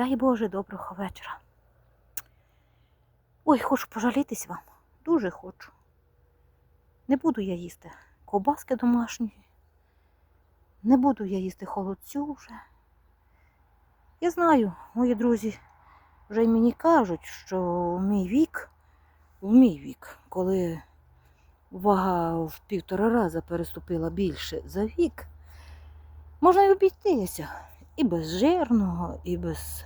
Дай Боже, доброго вечора. Ой, хочу пожалітись вам. Дуже хочу. Не буду я їсти ковбаски домашні. Не буду я їсти холодцю вже. Я знаю, мої друзі вже й мені кажуть, що в мій вік, в мій вік, коли вага в півтора рази переступила більше за вік, можна й обійтися і без жирного, і без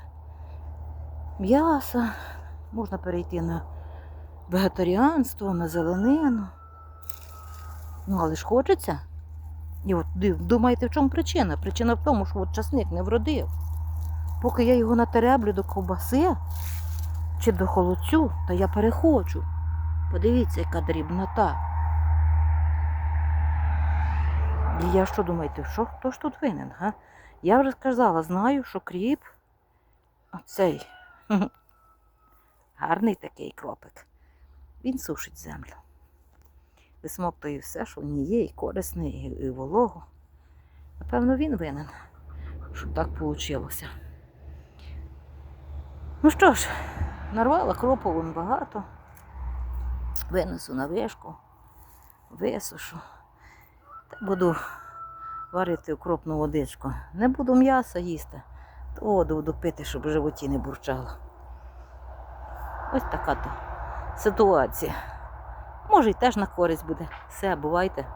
м'яса. Можна перейти на вегетаріанство, на зеленину. Ну, але ж хочеться. І от думаєте, в чому причина? Причина в тому, що от часник не вродив. Поки я його натереблю до ковбаси чи до холодцю, то я перехочу. Подивіться, яка дрібнота. І я що думаєте, що хто ж тут винен? Га? Я вже сказала, знаю, що кріп оцей гарний такий кропик. Він сушить землю. Висмоктує все, що в ній є, і корисне, і, і вологу. Напевно, він винен, що так вийшло. Ну що ж, нарвала кропу вон багато. Винесу на вишку, висушу. Та буду варити укропну водичку. Не буду м'яса їсти, воду допити, щоб в животі не бурчало. Ось така то ситуація. Може, й теж на користь буде. Все, бувайте.